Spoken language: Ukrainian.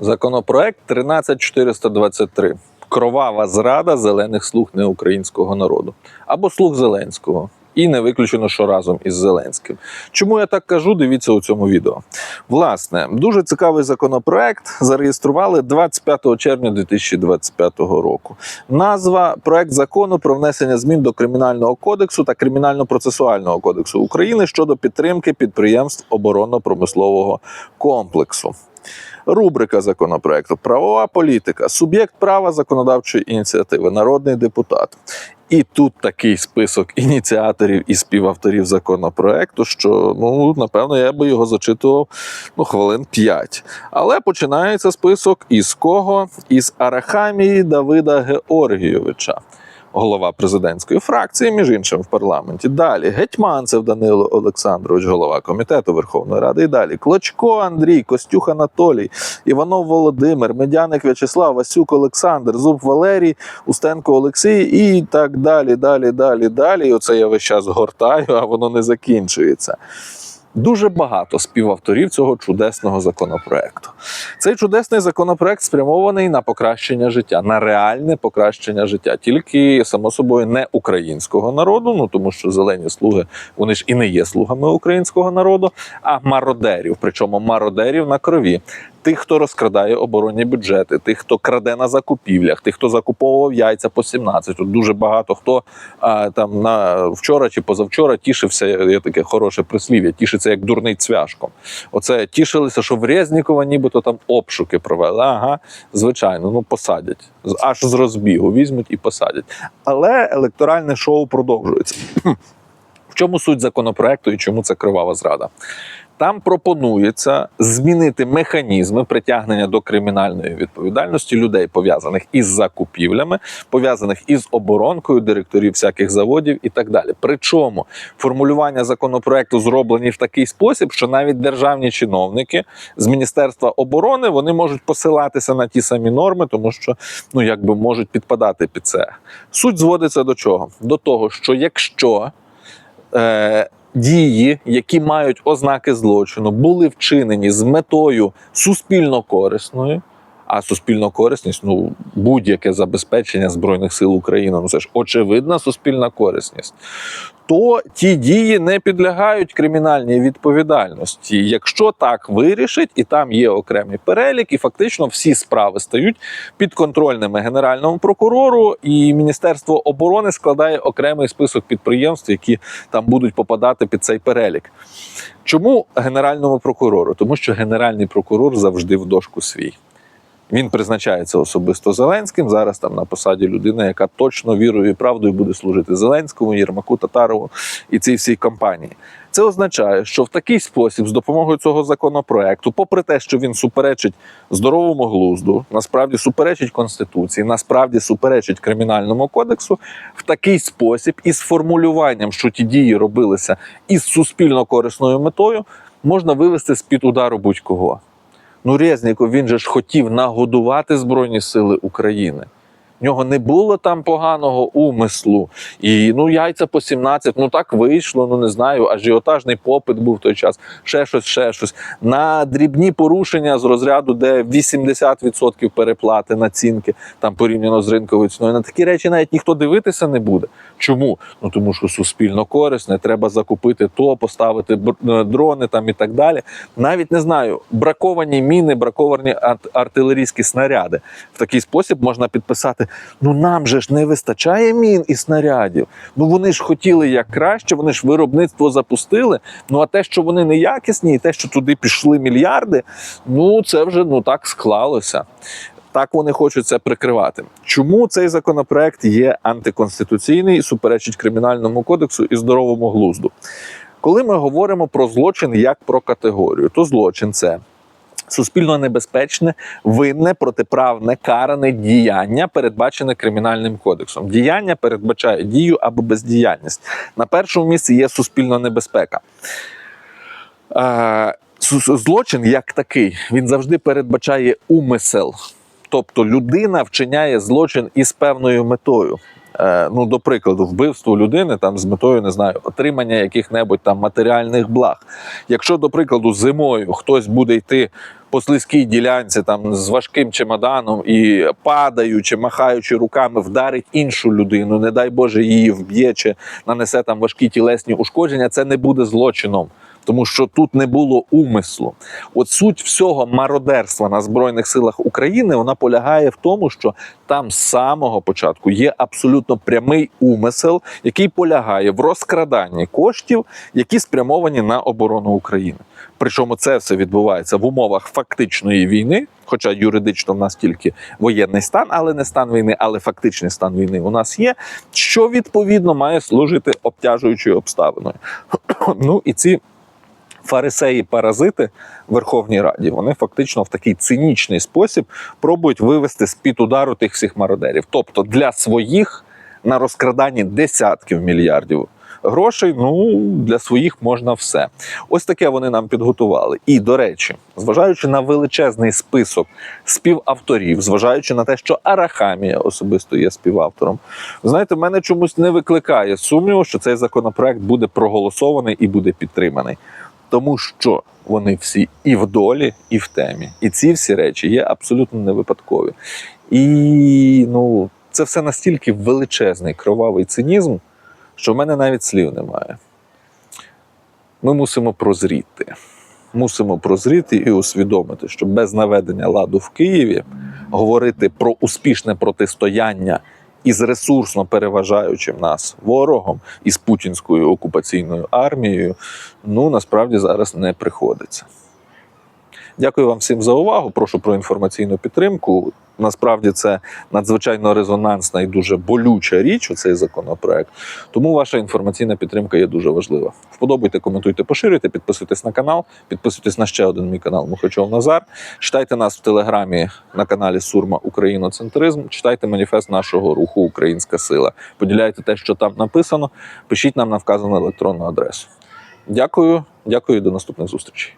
Законопроект 13423. Кровава зрада зелених слуг неукраїнського народу або слуг Зеленського. І не виключено, що разом із Зеленським. Чому я так кажу? Дивіться у цьому відео. Власне, дуже цікавий законопроект зареєстрували 25 червня 2025 року. Назва проект закону про внесення змін до кримінального кодексу та кримінально-процесуального кодексу України щодо підтримки підприємств оборонно-промислового комплексу. Рубрика законопроекту Правова політика, суб'єкт права законодавчої ініціативи, народний депутат. І тут такий список ініціаторів і співавторів законопроекту, що ну напевно я би його зачитував ну хвилин 5. Але починається список із кого? Із Арахамії Давида Георгійовича. Голова президентської фракції, між іншим, в парламенті. Далі Гетьманцев Данило Олександрович, голова комітету Верховної Ради. І далі Клочко Андрій, Костюх Анатолій, Іванов Володимир, Медяник В'ячеслав, Васюк Олександр, Зуб Валерій, Устенко Олексій і так далі, далі, далі, далі. Оце я весь час гортаю, а воно не закінчується. Дуже багато співавторів цього чудесного законопроекту. Цей чудесний законопроект спрямований на покращення життя, на реальне покращення життя, тільки само собою не українського народу. Ну тому що зелені слуги вони ж і не є слугами українського народу, а мародерів. Причому мародерів на крові. Тих, хто розкрадає оборонні бюджети, тих, хто краде на закупівлях, тих, хто закуповував яйця по 17. Тут дуже багато хто а, там на вчора чи позавчора тішився. Є таке хороше прислів'я, тішиться як дурний цвяшком. Оце тішилися, що в Резнікова нібито там обшуки провели. Ага, звичайно, ну посадять. Аж з розбігу візьмуть і посадять. Але електоральне шоу продовжується. В чому суть законопроекту і чому це кривава зрада? Там пропонується змінити механізми притягнення до кримінальної відповідальності людей, пов'язаних із закупівлями, пов'язаних із оборонкою директорів всяких заводів і так далі. Причому формулювання законопроекту зроблені в такий спосіб, що навіть державні чиновники з міністерства оборони вони можуть посилатися на ті самі норми, тому що ну якби можуть підпадати під це. Суть зводиться до чого? До того, що якщо е, дії, які мають ознаки злочину, були вчинені з метою суспільно корисною. А суспільно корисність, ну будь-яке забезпечення збройних сил України, ну це ж очевидна суспільна корисність. То ті дії не підлягають кримінальній відповідальності, якщо так вирішить, і там є окремий перелік, і фактично всі справи стають підконтрольними генеральному прокурору, і Міністерство оборони складає окремий список підприємств, які там будуть попадати під цей перелік. Чому генеральному прокурору? Тому що генеральний прокурор завжди в дошку свій. Він призначається особисто Зеленським. Зараз там на посаді людина, яка точно вірою і правдою буде служити Зеленському, Єрмаку, Татарову і цій всій кампанії. Це означає, що в такий спосіб, з допомогою цього законопроекту, попри те, що він суперечить здоровому глузду, насправді суперечить конституції, насправді суперечить кримінальному кодексу, в такий спосіб із формулюванням, що ті дії робилися із суспільно корисною метою, можна вивести з під удару будь-кого. Ну, Резніков, він же ж хотів нагодувати Збройні Сили України. В нього не було там поганого умислу. І ну, яйця по 17, ну так вийшло, ну не знаю, ажіотажний попит був в той час, ще щось, ще щось. На дрібні порушення з розряду, де 80% переплати націнки там порівняно з ринковою ціною. На такі речі навіть ніхто дивитися не буде. Чому? Ну тому що суспільно корисне, треба закупити то, поставити е, дрони там і так далі. Навіть не знаю, браковані міни, браковані артилерійські снаряди. В такий спосіб можна підписати: ну нам же ж не вистачає мін і снарядів. Ну вони ж хотіли як краще, вони ж виробництво запустили. Ну а те, що вони неякісні, і те, що туди пішли мільярди, ну це вже ну так склалося. Так вони хочуть це прикривати. Чому цей законопроект є антиконституційний суперечить кримінальному кодексу і здоровому глузду? Коли ми говоримо про злочин як про категорію, то злочин це суспільно небезпечне, винне, протиправне, каране діяння, передбачене кримінальним кодексом. Діяння передбачає дію або бездіяльність. На першому місці є суспільна небезпека. Е, Злочин як такий, він завжди передбачає умисел. Тобто людина вчиняє злочин із певною метою. Е, ну, до прикладу, вбивство людини там з метою не знаю, отримання яких-небудь там матеріальних благ. Якщо, до прикладу, зимою хтось буде йти по слизькій ділянці там з важким чемоданом і падаючи, махаючи руками, вдарить іншу людину, не дай Боже, її вб'є чи нанесе там важкі тілесні ушкодження, це не буде злочином. Тому що тут не було умислу. От суть всього мародерства на збройних силах України вона полягає в тому, що там з самого початку є абсолютно прямий умисел, який полягає в розкраданні коштів, які спрямовані на оборону України. Причому це все відбувається в умовах фактичної війни, хоча юридично в нас тільки воєнний стан, але не стан війни, але фактичний стан війни у нас є, що відповідно має служити обтяжуючою обставиною. ну і ці фарисеї-паразити в Верховній Раді вони фактично в такий цинічний спосіб пробують вивести з під удару тих всіх мародерів. Тобто для своїх на розкраданні десятків мільярдів. Грошей, ну для своїх можна все. Ось таке вони нам підготували. І до речі, зважаючи на величезний список співавторів, зважаючи на те, що Арахамія особисто є співавтором, знаєте, мене чомусь не викликає сумніву, що цей законопроект буде проголосований і буде підтриманий тому що вони всі і в долі, і в темі. І ці всі речі є абсолютно не випадкові. І ну, це все настільки величезний кровавий цинізм, що в мене навіть слів немає. Ми мусимо прозріти. Мусимо прозріти і усвідомити, що без наведення ладу в Києві говорити про успішне протистояння із ресурсно переважаючим нас ворогом із путінською окупаційною армією, ну насправді зараз не приходиться. Дякую вам всім за увагу. Прошу про інформаційну підтримку. Насправді це надзвичайно резонансна і дуже болюча річ. у Цей законопроект. Тому ваша інформаційна підтримка є дуже важлива. Вподобайте, коментуйте, поширюйте, підписуйтесь на канал, підписуйтесь на ще один мій канал Мухачов Назар. Читайте нас в телеграмі на каналі Сурма Україноцентризм. Читайте маніфест нашого руху Українська сила. Поділяйте те, що там написано. Пишіть нам на вказану електронну адресу. Дякую, дякую і до наступних зустрічей.